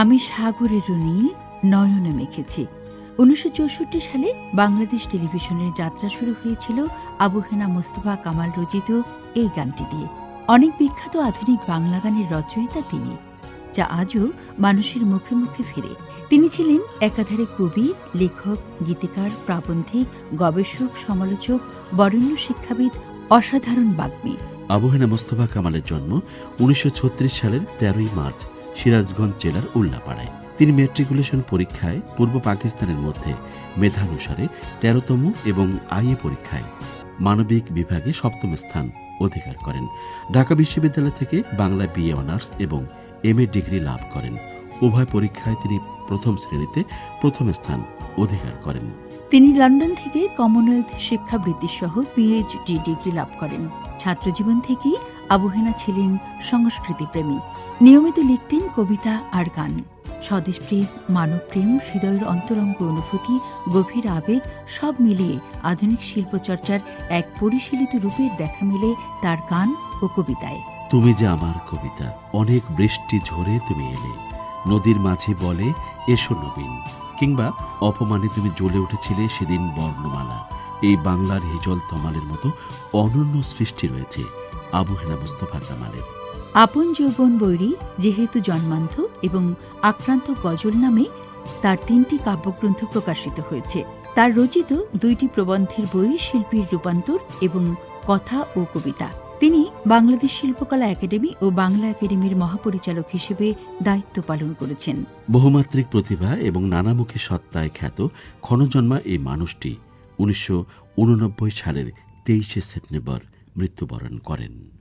আমি সাগরেরও নীল নয়নে মেখেছি। উনিশশো চৌষট্টি সালে বাংলাদেশ টেলিভিশনের যাত্রা শুরু হয়েছিল আবু হেনা মোস্তফা কামাল রচিত এই গানটি দিয়ে। অনেক বিখ্যাত আধুনিক বাংলা গানের রচয়িতা তিনি, যা আজও মানুষের মুখে মুখে ফিরে। তিনি ছিলেন একাধারে কবি, লেখক, গীতিকার, প্রাবন্ধিক, গবেষক, সমালোচক, বরেণ্য শিক্ষাবিদ, অসাধারণ বাগ্মী। আবহেনা মোস্তফা কামালের জন্ম উনিশশো ছত্রিশ সালের তেরোই মার্চ। সিরাজগঞ্জ জেলার উল্লাপাড়ায়। তিনি মেট্রিকুলেশন পরীক্ষায় পূর্ব পাকিস্তানের মধ্যে মেধানুসারে তেরোতম এবং আইএ পরীক্ষায় মানবিক বিভাগে সপ্তম স্থান অধিকার করেন। ঢাকা বিশ্ববিদ্যালয় থেকে বাংলা বিএ অনার্স এবং এম ডিগ্রি লাভ করেন। উভয় পরীক্ষায় তিনি প্রথম শ্রেণীতে প্রথম স্থান অধিকার করেন। তিনি লন্ডন থেকে কমনওয়েলথ শিক্ষাবৃত্তি সহ পিএইচডি ডিগ্রি লাভ করেন। ছাত্রজীবন থেকেই আবহেনা ছিলেন সংস্কৃতিপ্রেমী। নিয়মিত লিখতেন কবিতা আর গান। স্বদেশপ্রেম মানবপ্রেম হৃদয়ের অন্তরঙ্গ অনুভূতি, গভীর আবেগ, সব মিলিয়ে আধুনিক শিল্পচর্চার এক পরিশীলিত রূপের দেখা মিলে তার গান ও কবিতায়। তুমি যে আমার কবিতা, অনেক বৃষ্টি ঝরে তুমি এলে। নদীর মাঝে বলে, এসো নবীন। কিংবা, অপমানে তুমি জ্বলে উঠেছিলে সেদিন বর্ণমালা। এই বাংলার হিজল তমালের মতো অনন্য সৃষ্টি রয়েছে। আবু হেনা মুস্তফা কামালের। আপন যৌবন বৈরী যেহেতু জন্মান্ধ এবং আক্রান্ত গজল নামে তার তিনটি কাব্যগ্রন্থ প্রকাশিত হয়েছে। তার রচিত দুইটি প্রবন্ধের বই শিল্পীর রূপান্তর এবং কথা ও কবিতা। তিনি বাংলাদেশ শিল্পকলা একাডেমি ও বাংলা একাডেমির মহাপরিচালক হিসেবে দায়িত্ব পালন করেছেন। বহুমাত্রিক প্রতিভা এবং নানামুখী সত্তায় খ্যাত ক্ষণজন্মা এই মানুষটি উনিশশো উননব্বই সালের তেইশে সেপ্টেম্বর মৃত্যুবরণ করেন।